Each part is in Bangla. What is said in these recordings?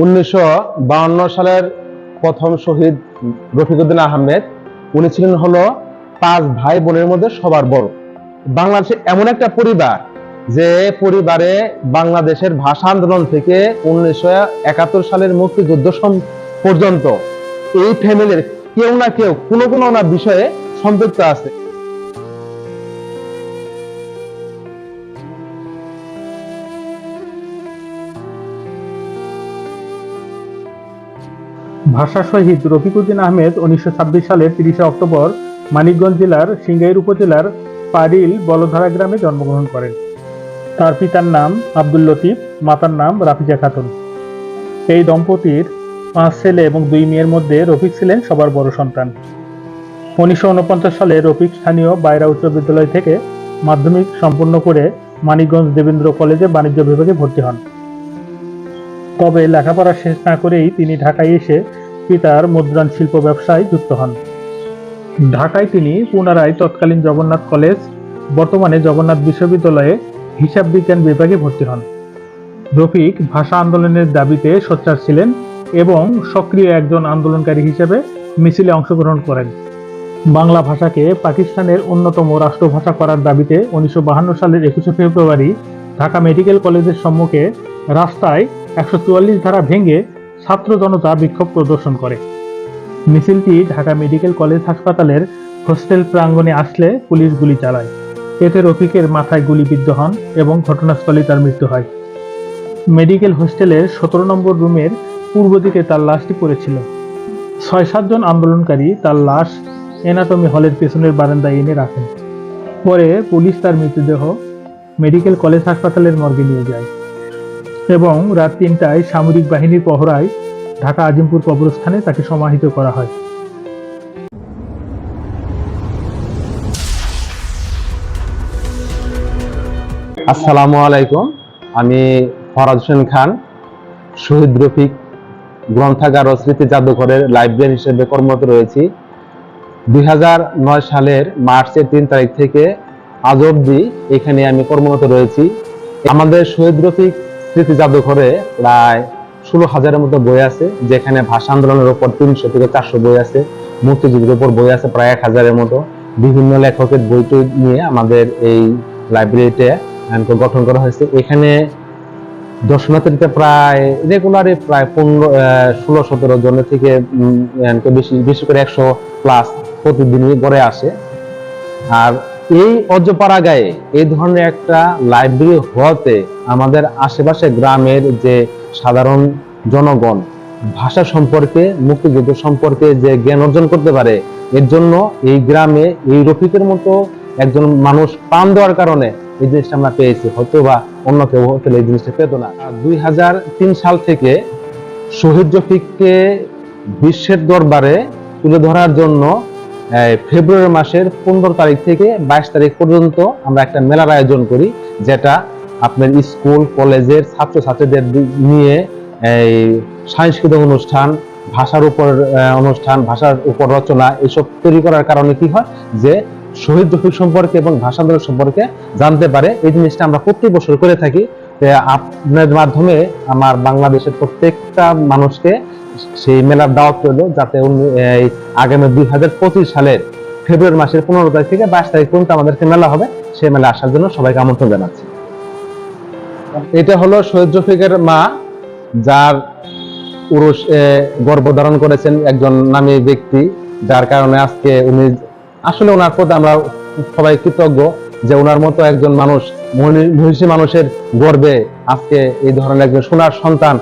উনিশশো সালের প্রথম শহীদ রফিকুদ্দিন আহমেদ, উনি ছিলেন হলো পাঁচ ভাই বোনের মধ্যে সবার বড়। বাংলাদেশে এমন একটা পরিবার যে পরিবারে বাংলাদেশের ভাষা আন্দোলন থেকে উনিশশো একাত্তর সালের মুক্তিযুদ্ধ পর্যন্ত এই ফ্যামিলির কেউ না কেউ কোনো কোনো না বিষয়ে সম্পৃক্ত আছে। ভাষা শহীদ রফিকুদ্দিন আহমেদ উনিশশো সালের তিরিশে অক্টোবর মানিকগঞ্জ জেলার সিংগাইর উপজেলার পারিল বলধারা গ্রামে জন্মগ্রহণ করেন। তার পিতার নাম আব্দুল লতিফ, মাতার নাম রাফিজা খাতুন। এই দম্পতির পাঁচ ছেলে এবং দুই মেয়ের মধ্যে রফিক ছিলেন সবার বড় সন্তান। উনিশশো উনপঞ্চাশ সালে রফিক স্থানীয় বাইরা উচ্চ বিদ্যালয় থেকে মাধ্যমিক সম্পন্ন করে মানিকগঞ্জ দেবেন্দ্র কলেজে বাণিজ্য বিভাগে ভর্তি হন। তবে লেখাপড়া শেষ না করেই তিনি ঢাকায় এসে পিতার মুদ্রণ শিল্প ব্যবসায় যুক্ত হন। ঢাকায় তিনি পুনরায় তৎকালীন জগন্নাথ কলেজ, বর্তমানে জগন্নাথ বিশ্ববিদ্যালয়ে হিসাব বিজ্ঞান বিভাগে ভর্তি হন। রফিক ভাষা আন্দোলনের দাবিতে সোচ্চার ছিলেন এবং সক্রিয় একজন আন্দোলনকারী হিসেবে মিছিলে অংশগ্রহণ করেন। বাংলা ভাষাকে পাকিস্তানের অন্যতম রাষ্ট্রভাষা করার দাবিতে উনিশশো সালের একুশে ফেব্রুয়ারি ঢাকা মেডিকেল কলেজের সম্মুখে রাস্তায় একশো চুয়াল্লিশ ধারা ভেঙে ছাত্র জনতা বিক্ষোভ প্রদর্শন করে। মিছিলটি ঢাকা মেডিকেল কলেজ হাসপাতালের হোস্টেল প্রাঙ্গণে আসলে পুলিশ গুলি চালায়। এতে রফিকের মাথায় গুলিবিদ্ধ হন এবং ঘটনাস্থলে তার মৃত্যু হয়। মেডিকেল হোস্টেলের সতেরো নম্বর রুমের পূর্ব দিকে তার লাশটি পড়েছিল। ছয় সাতজন আন্দোলনকারী তার লাশ এনাটমি হলের পেছনের বারান্দায় এনে রাখেন। পরে পুলিশ তার মৃতদেহ মেডিকেল কলেজ হাসপাতালের মর্গে নিয়ে যায়। এবং রাত তিনটায় সামরিক বাহিনীর পহরায় ঢাকা আজিমপুর কবরস্থানে তাকে সমাহিত করা হয়। আসসালামু আলাইকুম। আমি ফরাজ হোসেন খান, শহীদ রফিক, গ্রন্থাগার ও স্মৃতি জাদুঘরের লাইব্রেরিয়ান হিসেবে কর্মরত রয়েছি। দুই নয় সালের মার্চের তিন তারিখ থেকে আজ অবধি এখানে আমি কর্মরত রয়েছি। আমাদের শহীদ রফিক স্মৃতি জাদুঘরে প্রায় ষোলো হাজারের মতো বই আছে, যেখানে ভাষা আন্দোলনের উপর তিনশো থেকে চারশো বই আছে, মুক্তিযুদ্ধের উপর বই আছে প্রায় এক হাজারের মতো। বিভিন্ন লেখকের বই টই নিয়ে আমাদের এই লাইব্রেরিতে গঠন করা হয়েছে। এখানে দর্শনার্থীতে প্রায় রেগুলারে প্রায় পনেরো ষোলো, সতেরো জনের থেকে বেশি বেশি করে একশো প্লাস প্রতিদিনই গড়ে আসে। আর এই অজপাড়া গায়ে এই ধরনের একটা লাইব্রেরি হওয়াতে আমাদের আশেপাশে গ্রামের যে সাধারণ জনগণ, ভাষা সম্পর্কে, মুক্তিযুদ্ধ সম্পর্কে যে জ্ঞান অর্জন করতে পারে, এর জন্য এই গ্রামে এই রফিকের মতো একজন মানুষ পান দেওয়ার কারণে এই জিনিসটা আমরা পেয়েছি। হয়তো বা অন্য কেউ হয়তো এই জিনিসটা পেত না। দুই হাজার তিন সাল থেকে শহীদ রফিককে বিশ্বের দরবারে তুলে ধরার জন্য ফেব্রুয়ারি মাসের পনেরো তারিখ থেকে বাইশ তারিখ পর্যন্ত আমরা একটা মেলার আয়োজন করি, যেটা আপনার স্কুল, কলেজের ছাত্রছাত্রীদের নিয়ে এই সাংস্কৃতিক অনুষ্ঠান, ভাষার উপর অনুষ্ঠান, ভাষার উপর রচনা, এসব তৈরি করার কারণে কি হয় যে শহীদ রফিক সম্পর্কে এবং ভাষা আন্দোলন সম্পর্কে জানতে পারে। এই জিনিসটা আমরা প্রত্যেক বছর করে থাকি। আপনার মাধ্যমে আমার বাংলাদেশের প্রত্যেকটা মানুষকে সেই মেলার দাওয়াত রইল যাতে এই আগামী দুই হাজার পঁচিশ সালের ফেব্রুয়ারি মাসের পনেরো তারিখ থেকে বাইশ তারিখ পর্যন্ত আমাদেরকে মেলা হবে। সেই মেলা আসার জন্য সবাইকে আমন্ত্রণ জানাচ্ছি। এটা হলো শহীদ রফিকের মা, যার পুরুষ গর্ভধারণ করেছেন একজন নামী ব্যক্তি, যার কারণে আজকে উনি, আসলে ওনার প্রতি আমরা সবাই কৃতজ্ঞ যে ওনার মতো একজন মানুষ মহিষী মানুষের গর্বে আজকে এই ধরনের একজন সোনার সন্তান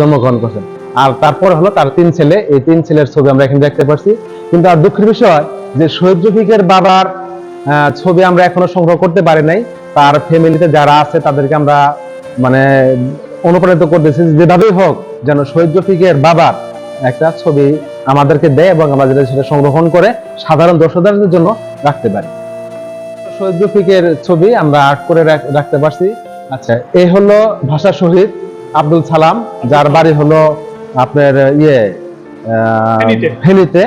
জন্মগ্রহণ করছেন। আর তারপরে হলো তার তিন ছেলে। এই তিন ছেলের ছবি আমরা এখানে দেখতে পাচ্ছি কিন্তু আর দুঃখের বিষয় যে শহীদ রফিকের বাবার ছবি আমরা এখনও সংগ্রহ করতে পারি নাই। তার ফ্যামিলিতে যারা আছে তাদেরকে আমরা মানে অনুপ্রাণিত করতেছি। যেভাবেই হোক, যেন শহীদ রফিকের বাবার একটা ছবি আমাদেরকে দেয় এবং আমরা যেটা সেটা সংগ্রহণ করে সাধারণ দর্শকদের জন্য রাখতে পারি। শহীদ রফিকের ছবি আমরা আর্ট করে রাখতে পারছি। আচ্ছা এই হলো ভাষা শহীদ আব্দুল সালাম, যার বাড়ি হলো আপনার ইয়ে ফেনীতে।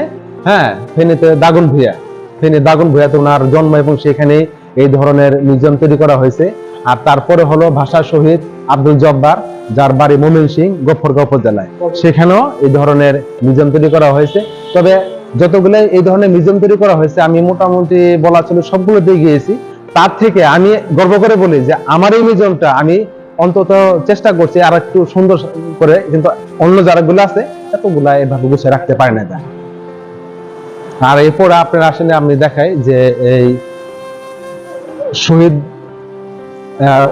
হ্যাঁ ফেনীতে দাগুন ভুইয়া। ফেনী দাগুন ভুইয়াতে ওনার জন্ম এবং সেখানে এই ধরনের মিউজিয়াম তৈরি করা হয়েছে। আর তারপরে হলো ভাষা শহীদ আব্দুল জব্বার যার বাড়ি মোমিন সিং গফরগাঁও উপজেলায়। সেখানেও এই ধরনের মিউজিয়াম তৈরি করা হয়েছে। তবে যতগুলো এই ধরনের মিউজিয়াম তৈরি করা হয়েছে আমি মোটামুটি বলা চলে সবগুলো দিয়ে গিয়েছি তার থেকে আমি গর্ব করে বলি যে আমার এই মিউজিয়ামটা আমি অন্তত চেষ্টা করছি আর একটু সুন্দর করে, কিন্তু অন্য যারাগুলো আছে, এতগুলা এভাবে গুছিয়ে রাখতে পারে না। আর এরপর আপনার আসলে আমি দেখাই যে এই শহীদ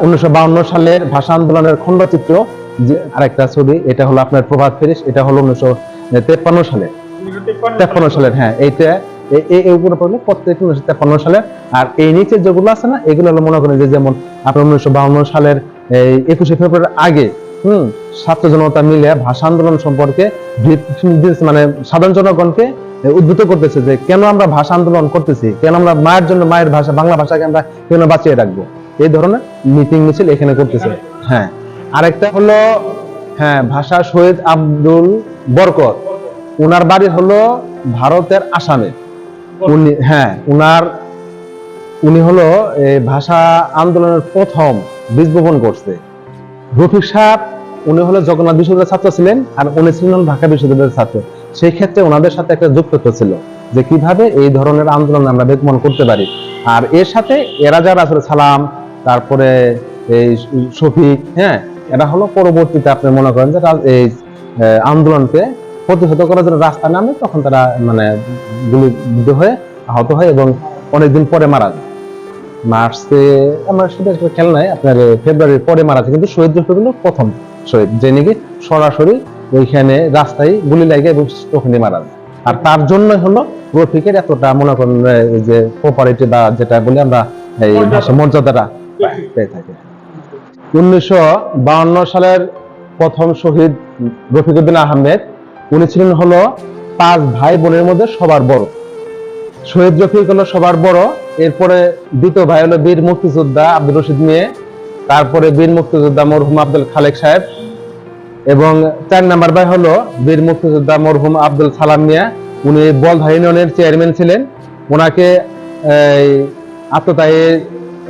উনিশশো সালের ভাষা আন্দোলনের খণ্ডচিত্র, যে আরেকটা ছবি, এটা হলো আপনার প্রভাত ফেরিস, এটা হলো উনিশশো তেপ্পান্ন সালে তেপ্পান্ন সালের হ্যাঁ এইটা প্রত্যেক উনিশশো তেপ্পান্ন সালের আর এই নিচে যেগুলো আছে না, এগুলো হলো মনে করেন যে যেমন আপনার উনিশশো সালের এই একুশে ফেব্রুয়ারির আগে, হুম, ছাত্র জনতা মিলে ভাষা আন্দোলন সম্পর্কে মানে সাধারণ জনগণকে উদ্বুদ্ধ করতেছে যে কেন আমরা ভাষা আন্দোলন করতেছি, কেন আমরা মায়ের জন্য মায়ের ভাষা, বাংলা ভাষাকে আমরা কেন বাঁচিয়ে রাখব? এই ধরনের মিটিং মিছিল এখানে করতেছে। হ্যাঁ আরেকটা হলো হ্যাঁ ভাষা শহীদ আব্দুল বরকত। উনার বাড়ি হলো ভারতের আসামে। উনি হ্যাঁ উনার, উনি হলো এই ভাষা আন্দোলনের প্রথম বীজ বপন করছে। রফিক সাহেব, উনি হলো জগন্নাথ বিশ্ববিদ্যালয়ের ছাত্র ছিলেন আর উনি ছিলেন ঢাকা বিশ্ববিদ্যালয়ের ছাত্র। সেই ক্ষেত্রে ওনাদের সাথে একটা যুক্তত্ব ছিল যে কীভাবে এই ধরনের আন্দোলন আমরা বেগমন করতে পারি। আর এর সাথে এরা যারা আসলে সালাম, তারপরে এই শফিক হ্যাঁ এরা হলো পরবর্তীতে আপনি মনে করেন যে এই আন্দোলনকে প্রতিহত করার জন্য রাস্তা নামে তখন তারা মানে গুলিবিদ্ধ হয়ে আহত হয় এবং অনেকদিন পরে মারা যায়। মার্চে আমার সেটা খেয়াল নাই আপনার ফেব্রুয়ারির পরে মারা কিন্তু শহীদ রফিকুল প্রথম শহীদ যে নাকি সরাসরি ওইখানে রাস্তায় গুলি লাগে এবং ওখানে মারা আর তার জন্য হলো রফিকের এতটা মনে করেন যে প্রপারিটি বা যেটা বলি আমরা এই ভাষা মর্যাদাটা পেয়ে থাকি। উনিশশো বাউন্ন সালের প্রথম শহীদ রফিকুদ্দিন আহমেদ উনি ছিলেন হলো পাঁচ ভাই বোনের মধ্যে সবার বড়। শহীদ রফিক হলো সবার বড়, এরপরে দ্বিতীয় ভাই হলো বীর মুক্তিযোদ্ধা আব্দুল রশিদ মিয়ে, তারপরে বীর মুক্তিযোদ্ধা মরহুম আব্দুল খালেক সাহেব, এবং চার নাম্বার ভাই হলো বীর মুক্তিযোদ্ধা মরহুম আব্দুল সালাম মিয়া। উনি বলধা ইউনিয়নের চেয়ারম্যান ছিলেন। ওনাকে আত্মতায়ী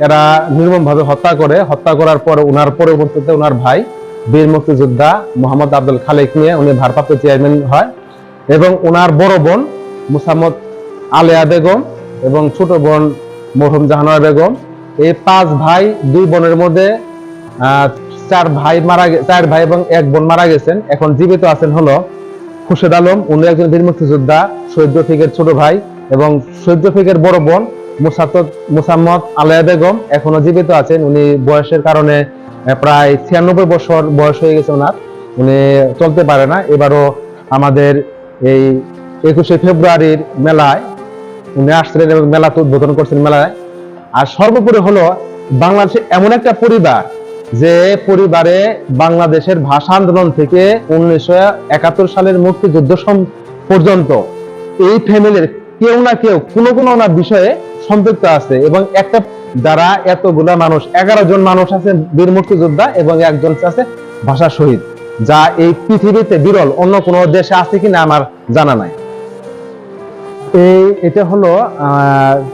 এরা নির্মমভাবে হত্যা করে। হত্যা করার পর ওনার পরবর্তীতে ওনার ভাই বীর মুক্তিযোদ্ধা মোহাম্মদ আব্দুল খালেক নিয়ে উনি ভারপ্রাপ্ত চেয়ারম্যান হয়। এবং ওনার বড় বোন মুসাম্মদ আলেয়া বেগম এবং ছোট বোন মরহুম জাহানারা বেগম। এই পাঁচ ভাই, দুই বোনের মধ্যে চার ভাই মারা চার ভাই এবং এক বোন মারা গেছেন। এখন জীবিত আছেন হলো খুরশেদ আলম। উনি একজন বীর মুক্তিযোদ্ধা শহীদ রফিকের ছোট ভাই এবং শহীদ রফিকের বড় বোন মুসাত্তদ মুসাম্মদ আলেয়া বেগম এখনও জীবিত আছেন। উনি বয়সের কারণে প্রায় ছিয়ানব্বই বছর বয়স হয়ে গেছে ওনার। উনি চলতে পারে না। এবারও আমাদের এই একুশে ফেব্রুয়ারির মেলায় উনি আসছিলেন এবং মেলা উদ্বোধন করছেন মেলায়। আর সর্বোপরি হলো বাংলাদেশে এমন একটা পরিবার যে পরিবারে বাংলাদেশের ভাষা আন্দোলন থেকে উনিশশো একাত্তর সালের মুক্তিযুদ্ধ পর্যন্ত এই ফ্যামিলির কেউ না কেউ, কোনো কোনো না বিষয়ে সম্পৃক্ত আছে এবং একটা যারা এতগুলা মানুষ, এগারো জন মানুষ আছে বীর মুক্তিযোদ্ধা এবং একজন আছে ভাষা শহীদ, যা এই পৃথিবীতে বিরল, অন্য কোনো দেশে আছে কিনা আমার জানা নাই। এই এটা হলো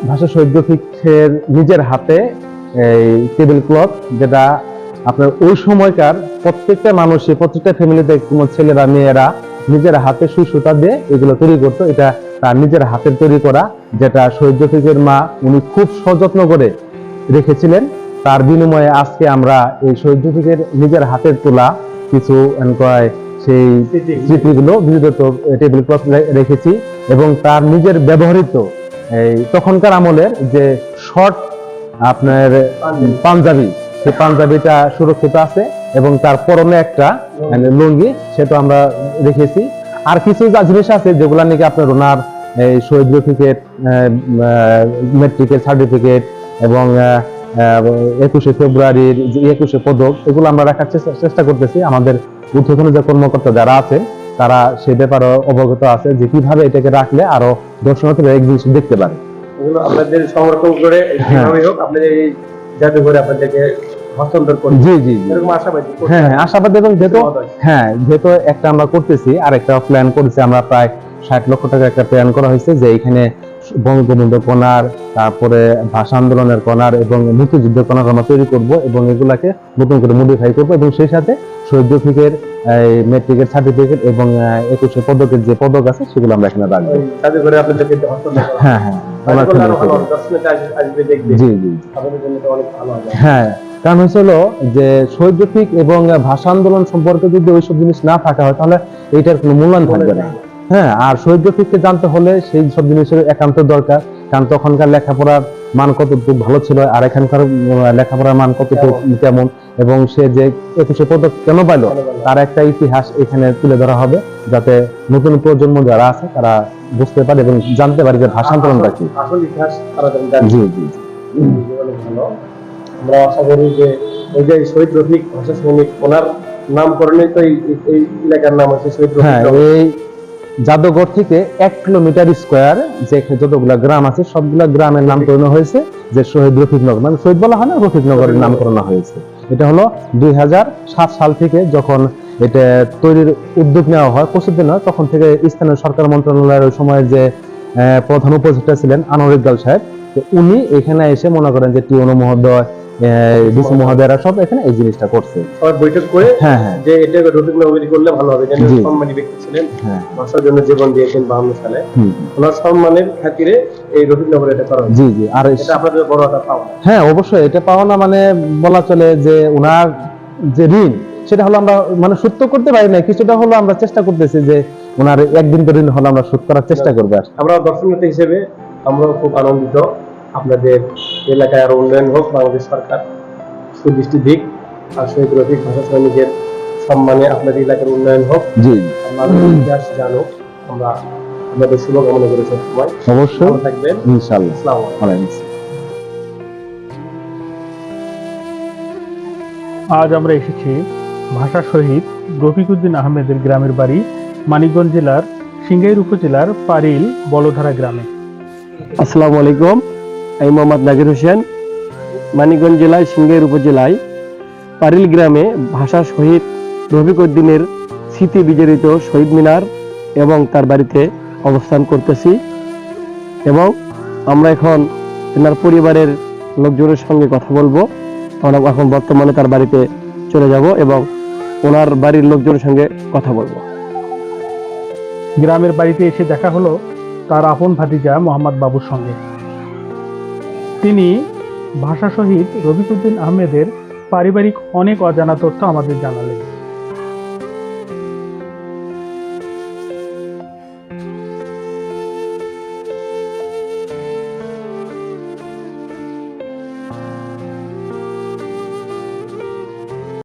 ভাষা শহীদ রফিকের নিজের হাতে এই টেবিল ক্লথ যেটা আপনার ওই সময়কার প্রত্যেকটা মানুষই প্রত্যেকটা ফ্যামিলিতে কোনো ছেলেরা মেয়েরা নিজের হাতে সুই সুতা দিয়ে এগুলো তৈরি করতো। এটা তার নিজের হাতের তৈরি করা যেটা শহীদ রফিকের মা উনি খুব সযত্ন করে রেখেছিলেন। তার বিনিময়ে আজকে আমরা এই শহীদ রফিকের নিজের হাতের তোলা কিছু এনকয় সেই স্মৃতিগুলো বিবিধত টেবিল ক্লথ রেখেছি। এবং তার নিজের ব্যবহৃত এই তখনকার আমলের যে শর্ট আপনার পাঞ্জাবি, সেই পাঞ্জাবিটা সুরক্ষিত আছে এবং তার পরনে একটা মানে লুঙ্গি, সেটা আমরা রেখেছি। আর কিছু যা জিনিস আছে যেগুলো নাকি আপনার ওনার এই শহীদ রফিকের মেট্রিকের সার্টিফিকেট এবং একুশে ফেব্রুয়ারির একুশে পদক, এগুলো আমরা রাখার চেষ্টা- চেষ্টা করতেছি। আমাদের ঊর্ধ্বতন যে কর্মকর্তা যারা আছে তারা সে ব্যাপারে অবগত আছে যে কীভাবে এটাকে রাখলে আরও দর্শনার্থীরা এক জিনিস দেখতে পারে। এগুলো আপনাদের সংরক্ষণ করে হোক আপনাদের এই জাদুঘরে আপনাদেরকে হস্তান্তর করি জি জি জি। এরকম আশাবাদী হ্যাঁ হ্যাঁ আশাবাদ এবং যেহেতু হ্যাঁ যেহেতু একটা আমরা করতেছি আর একটা প্ল্যান করেছি আমরা প্রায় ষাট লক্ষ টাকা একটা প্ল্যান করা হয়েছে যে এখানে বঙ্গবন্ধু কণার তারপরে ভাষা আন্দোলনের কণার এবং মুক্তিযুদ্ধ কণার আমরা তৈরি করব এবং এগুলাকে নতুন করে মডিফাই করব এবং সেই সাথে শহীদ রফিকের মেট্রিকের সার্টিফিকেট এবং একুশে পদকের যে পদক আছে সেগুলো আমরা এখানে রাখব। হ্যাঁ হ্যাঁ জি জি হ্যাঁ কারণ হচ্ছে হলো যে শহীদ রফিক এবং ভাষা আন্দোলন সম্পর্কে যদি ওইসব জিনিস না থাকা হয় তাহলে এইটার কোনো মূল্যায়ন থাকবে না। হ্যাঁ আর শহীদ রফিককে জানতে হলে সেই সব জিনিসের একান্ত দরকার কারণ তখনকার লেখাপড়ার মান কতটুকু ভালো ছিল আর এখানকার লেখাপড়ার মান কতটুকু কেমন? এবং সে যে একুশে পদক কেন পাইলো তার একটা ইতিহাস এখানে তুলে ধরা হবে যাতে নতুন প্রজন্ম যারা আছে তারা বুঝতে পারে এবং জানতে পারে যে ভাষা আন্দোলনটা কি। জি জি আমরা আশা করি যে ওই যে শহীদ রফিক ভাষা শ্রমিক ওনার নামকরণে তো এই এই- এই এলাকার নাম আছে শহীদ রফিক হ্যাঁ এই জাদুঘর থেকে এক কিলোমিটার স্কোয়ার যে যতগুলা গ্রাম আছে সবগুলা গ্রামের নামকরণ হয়েছে যে শহীদ রফিকনগর মানে শহীদ বলা হয় না রফিকনগরের নামকরণ হয়েছে। এটা হলো দুই হাজার সাত সাল থেকে যখন এটা তৈরির উদ্যোগ নেওয়া হয় প্রস্তুতি নেওয়া হয়, তখন থেকে স্থানীয় সরকার মন্ত্রণালয়ের ওই সময় যে প্রধান উপদেষ্টা ছিলেন আনোয়ার ইকবাল সাহেব তো উনি এখানে এসে মনে করেন যে টিউনো মহোদয় ডিসি মহোদয়রা সব এখানে এই জিনিসটা করছে। সবাই বৈঠক করে হ্যাঁ হ্যাঁ। যে এটা করলে ভালো হবে যেন সম্মানী ব্যক্তি ছিলেন হ্যাঁ। ভাষার জন্য জীবন দিয়েছেন বাহান্ন সালে। ওনার সম্মানের খাতিরে এই রফিক নগর এটা করা জি জি। আর এটা আপনাদের বড় একটা পাওয়া হ্যাঁ অবশ্যই। এটা পাওনা মানে বলা চলে যে ওনার যে ঋণ সেটা হলো আমরা মানে তো করতে পারি না কিছুটা হলো আমরা চেষ্টা করতেছি যে ওনার একদিন ঋণ হলো আমরা শোধ করার চেষ্টা করব আমরা দর্শনার্থী হিসেবে আমরা খুব আনন্দিত। আপনাদের এলাকায় আরও উন্নয়ন হোক বাংলাদেশ সরকার সুদৃষ্টি দিক আর শহীদ রফিক ভাষা সৈনিকের সম্মানে আপনাদের এলাকার উন্নয়ন হোক। জি। আমাদের ইতিহাস জানুক আমরা আপনাদের শুভকামনা করি সবসময়। অবশ্যই। ভালো থাকবেন। আসসালামু আলাইকুম। আজ আমরা এসেছি ভাষা শহীদ রফিকুদ্দিন আহমেদের গ্রামের বাড়ি মানিকগঞ্জ জেলার সিঙ্গাইর উপজেলার পারিল বলধারা গ্রামে। আসসালামু আলাইকুম। আমি মোহাম্মদ নাজির হোসেন, মানিকগঞ্জ জেলায়, সিংহের উপজেলায়, পারিল গ্রামে ভাষা শহীদ রফিকউদ্দিনের স্মৃতি বিজড়িত শহীদ মিনার এবং তার বাড়িতে অবস্থান করতেছি এবং আমরা এখন এনার পরিবারের লোকজনের সঙ্গে কথা বলব। আমরা এখন বর্তমানে তার বাড়িতে চলে যাব এবং ওনার বাড়ির লোকজনের সঙ্গে কথা বলব। গ্রামের বাড়িতে এসে দেখা হলো তার আপন ভাতিজা মোহাম্মদ বাবুর সঙ্গে। তিনি ভাষা শহীদ রফিকুদ্দিন আহমেদের পারিবারিক অনেক অজানা তথ্য আমাদের জানালেন।